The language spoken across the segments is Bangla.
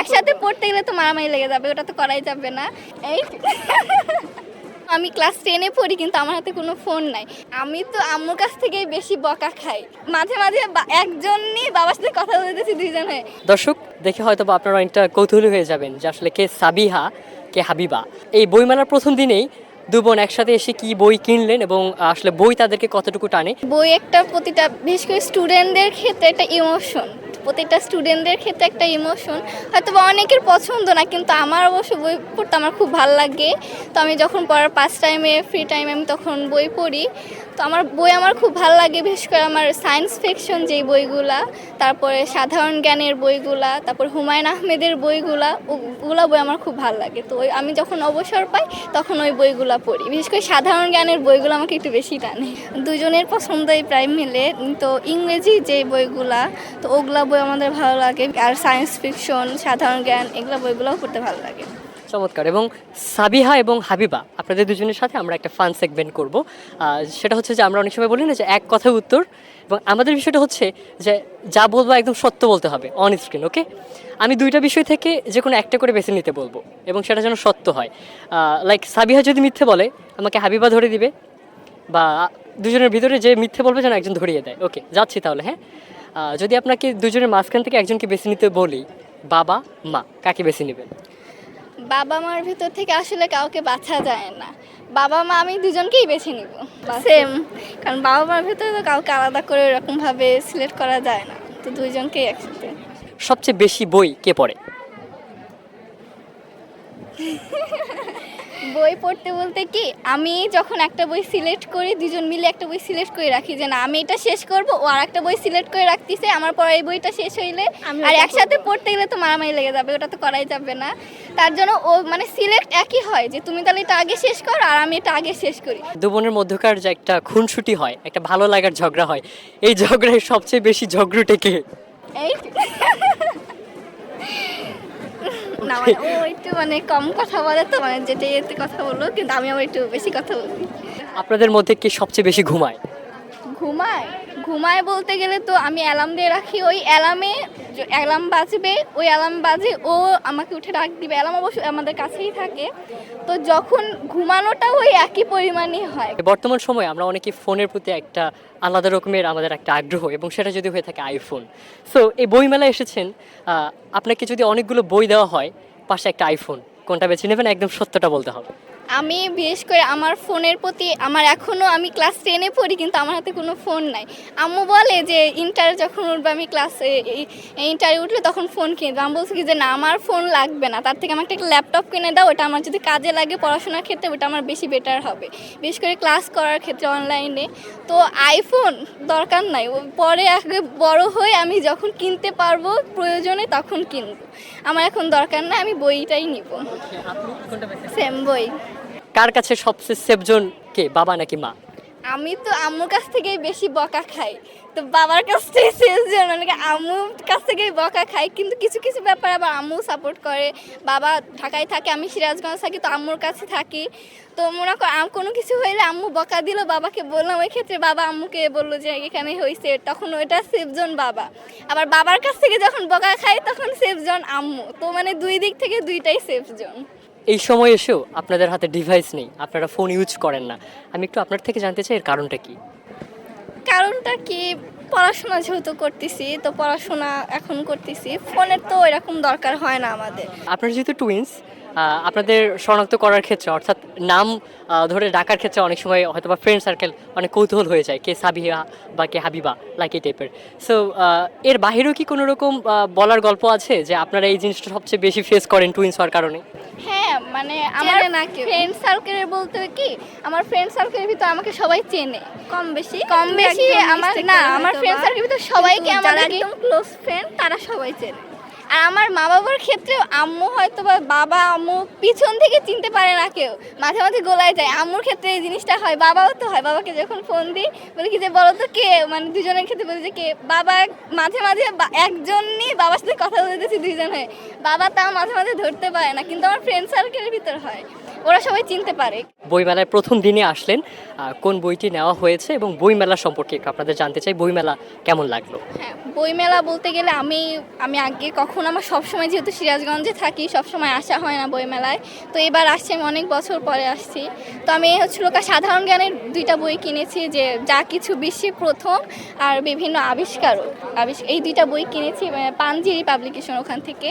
একসাথে পড়তে গেলে তো মারামারি লেগে যাবে ওটা তো করাই যাবে না। এই আমি ক্লাস টেনে পড়ি কিন্তু আমার হাতে কোনো ফোন নাই। আমি তো আম্মুর কাছ থেকেই বেশি বকা খাই। মাঝে মাঝে একজনই বাবার সাথে কথা বলতেছি দুইজন হয়ে। দর্শক দেখে হয়তো বা আপনারা অনেকটা কৌতূহলী হয়ে যাবেন যে আসলে কে সাবিহা কে হাবিবা। এই বইমেলার প্রথম দিনেই দু বোন একসাথে এসে কি বই কিনলেন এবং আসলে বই তাদেরকে কতটুকু টানে? বই একটা প্রতিটা বিশেষ করে স্টুডেন্টদের ক্ষেত্রে একটা ইমোশন প্রতিটা স্টুডেন্টদের ক্ষেত্রে একটা ইমোশন হয়তো বা অনেকের পছন্দ না, কিন্তু আমার অবশ্য বই পড়তে আমার খুব ভালো লাগে। তো আমি যখন পড়ার পাঁচ টাইমে ফ্রি টাইমে আমি তখন বই পড়ি। তো আমার বই আমার খুব ভালো লাগে, বিশেষ করে আমার সায়েন্স ফিকশন যেই বইগুলা। তারপরে সাধারণ জ্ঞানের বইগুলা, তারপর হুমায়ুন আহমেদের বইগুলা ওগুলা বই আমার খুব ভালো লাগে। তো আমি যখন অবসর পাই, তখন ওই বইগুলা পড়ি। বিশেষ করে সাধারণ জ্ঞানের বইগুলো আমাকে একটু বেশি টানে। দুজনের পছন্দই প্রায় মিলে। তো ইংরেজি যে বইগুলা, তো ওগুলা বই আমাদের ভালো লাগে। আর সায়েন্স ফিকশন, সাধারণ জ্ঞান, এগুলো বইগুলোও পড়তে ভালো লাগে। চমৎকার। এবং সাবিহা এবং হাবিবা আপনাদের দুজনের সাথে আমরা একটা ফান সেগমেন্ট করব। সেটা হচ্ছে যে আমরা অনেক সময় বলি না যে এক কথায় উত্তর এবং আমাদের বিষয়টা হচ্ছে যে যা বলব একদম সত্য বলতে হবে অন স্ক্রিন ওকে আমি দুইটা বিষয় থেকে যে কোনো একটা করে বেছে নিতে বলব এবং সেটা যেন সত্য হয়। লাইক সাবিহা যদি মিথ্যে বলে, আমাকে হাবিবা ধরে দিবে বা দুজনের ভিতরে যে মিথ্যে বলবে যেন একজন ধরিয়ে দেয় ওকে যাচ্ছি তাহলে হ্যাঁ? যদি আপনাকে দুজনের মাঝখান থেকে একজনকে বেছে নিতে বলি, বাবা, মা, কাকে বেছে নেবেন? বাবা মার ভিতর থেকে আসলে কাউকে বাছা যায় না। বাবা মা আমি দুজনকেই বেছে নিব। সেম কারণ বাবা মার ভিতরে তো কাউকে আলাদা করে এরকমভাবে সিলেক্ট করা যায় না। তো দুইজনকেই একসাথে। সবচেয়ে বেশি বই কে পড়ে? বই পড়তে বলতে কি আমি যখন একটা বই সিলেক্ট করি দুজন মিলে একটা বই সিলেক্ট করে রাখি যে না আমি এটা শেষ করব ও আর একটা বই সিলেক্ট করে রাখতেছে আমার পরে এই বইটা শেষ হইলে আর একসাথে পড়তে গেলে তো মারামারি লেগে যাবে ওটা তো করাই যাবে না। তার জন্য ও মানে সিলেক্ট একই হয় যে তুমি তাহলে এটা আগে শেষ করো আর আমি এটা আগে শেষ করি। দু বোনের মধ্যকার যে একটা খুনসুটি হয় একটা ভালো লাগার ঝগড়া হয় এই ঝগড়ায় সবচেয়ে বেশি ঝগড়ুটে কে? এই না মানে ও একটু মানে কম কথা বলে তো মানে যেটা এতে কথা বলল কিন্তু আমি আবার একটু বেশি কথা বলি। আপনাদের মধ্যে কি সবচেয়ে বেশি ঘুমায়? ঘুমায়? ঘুমায় বলতে গেলে তো আমি অ্যালার্ম দিয়ে রাখি। ওই অ্যালার্মে অ্যালার্ম বাজবে, ওই অ্যালার্ম বাজে, ও আমাকে উঠে ডাক দিবে। অ্যালার্ম অবশ্যই আমাদের কাছেই থাকে। তো যখন ঘুমানোটা ওই একই পরিমাণই হয়। বর্তমান সময়ে আমরা অনেকে ফোনের প্রতি একটা আলাদা রকমের আমাদের একটা আগ্রহ এবং সেটা যদি হয়ে থাকে আইফোন। সো এই বইমেলায় এসেছেন আপনাকে যদি অনেকগুলো বই দেওয়া হয়, পাশে একটা আইফোন। কোনটা বেছে নেবেন? একদম সত্যটা বলতে হবে। আমি বিশেষ করে আমার ফোনের প্রতি, আমার এখনও আমি ক্লাস টেনে পড়ি, কিন্তু আমার হাতে কোনো ফোন নাই। আম্মু বলে যে ইন্টার যখন উঠবে, আমি ক্লাস ইন্টারে উঠলে তখন ফোন কিনে দেবো আমি বলছি কি যে, না, আমার ফোন লাগবে না। তার থেকে আমাকে একটা ল্যাপটপ কিনে দাও, ওটা আমার যদি কাজে লাগে পড়াশোনার ক্ষেত্রে, ওটা আমার বেশি বেটার হবে। বিশেষ করে ক্লাস করার ক্ষেত্রে অনলাইনে তো আইফোন দরকার নাই। পরে আগে বড় হয়ে আমি যখন কিনতে পারব প্রয়োজনে তখন কিনবো। আমার এখন দরকার না আমি বইটাই নিব। সেম বই। কার কাছে সবচেয়ে সেফজন কে বাবা নাকি মা? আমি তো আম্মুর কাছ থেকেই বেশি বকা খাই। তো বাবার কাছ থেকে শেষ জন মানে আম্মুর কাছ থেকেই বকা খাই। কিন্তু কিছু কিছু ব্যাপার আবার আম্মু সাপোর্ট করে। বাবা ঢাকায় থাকে, আমি সিরাজগঞ্জ থাকি, তো আম্মুর কাছে থাকি। তো মনে কর কোনো কিছু হইলে আম্মু বকা দিল, বাবাকে বললাম। ওই ক্ষেত্রে বাবা আম্মুকে বলল যে এখানে হয়েছে তখন ওইটা সেফজন বাবা। আবার বাবার কাছ থেকে যখন বকা খাই, তখন সেফজন আম্মু। তো মানে দুই দিক থেকে দুইটাই সেফজন এই সময় এসেও আপনাদের হাতে ডিভাইস নেই আপনারা ফোন ইউজ করেন না। আমি একটু আপনার থেকে জানতে চাই এর কারণটা কি? কারণটা কি? পড়াশোনা যেহেতু করতেছি তো পড়াশোনা এখন করতেছি। ফোনের তো এরকম দরকার হয় না আমাদের। আপনার যেহেতু টুইন্স আপনাদের শনাক্ত করার ক্ষেত্রে অর্থাৎ নাম ধরে ডাকার ক্ষেত্রে অনেক সময় হয়তো বা ফ্রেন্ড সার্কেল অনেক কৌতূহল হয়ে যায় কে সাবিহা বা কে হাবিবা লাইক এই টাইপের সো এর বাহিরেও কি কোনো রকম বলার গল্প আছে যে আপনারা এই জিনিসটা সবচেয়ে বেশি ফেস করেন টুইন্স হওয়ার কারণে? হ্যাঁ মানে আমার ফ্রেন্ড সার্কেলের বলতে কি আমার ফ্রেন্ড সার্কেলের ভিতর আমাকে সবাই চেনে। কম বেশি? কম বেশি আমার না আমার ফ্রেন্ড সার্কেলের ভিতর সবাইকে আমার একদম ক্লোজ ফ্রেন্ড তারা সবাই চেনে। আর আমার মা বাবার ক্ষেত্রেও আম্মু হয়তো বা বাবা, আম্মু পিছন থেকে চিনতে পারে না কেউ। মাঝে মাঝে গোলায় যায়। আম্মুর ক্ষেত্রে এই জিনিসটা হয়, বাবাও তো হয়। বাবাকে যখন ফোন দিই, বলি কি যে, বলো তো কে? মানে দুজনের ক্ষেত্রে বলি যে, কে? বাবা মাঝে মাঝে একজন নিয়ে বাবার সাথে কথা বলতেছি দুইজন হয়ে। বাবা তাও মাঝে মাঝে ধরতে পারে না। কিন্তু আমার ফ্রেন্ড সার্কেলের ভিতর হয়। ওরা সবাই চিনতে পারে। বইমেলায় প্রথম দিনে আসলেন কোন বইটি নেওয়া হয়েছে এবং বইমেলা সম্পর্কে একটু আপনাদের জানতে চাই বইমেলা কেমন লাগল? হ্যাঁ বইমেলা বলতে গেলে আমি আমি আগে কখন আমার সবসময় যেহেতু সিরাজগঞ্জে থাকি সবসময় আসা হয় না বইমেলায়। তো এবার আসছি আমি অনেক বছর পরে আসছি। তো আমি হচ্ছিল সাধারণ জ্ঞানের দুইটা বই কিনেছি যে যা কিছু বিশ্বে প্রথম আর বিভিন্ন আবিষ্কারক। আবিষ্ এই দুইটা বই কিনেছি পাঞ্জিরি পাবলিকেশন ওখান থেকে।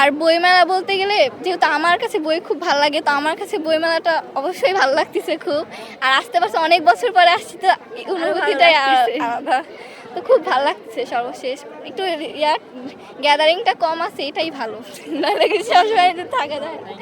আর বইমেলা বলতে গেলে যেহেতু আমার কাছে বই খুব ভালো লাগে তো আমার কাছে বইমেলাটা অবশ্যই ভালো লাগতেছে খুব। আর আসতে পারছে অনেক বছর পরে আসছি তো অনুভূতিটাই আলাদা। তো খুব ভালো লাগছে সর্বশেষ। একটু ইয়ার গ্যাদারিংটা কম আছে এটাই ভালো। নাহলে কি সবসময় থাকা যায়। না।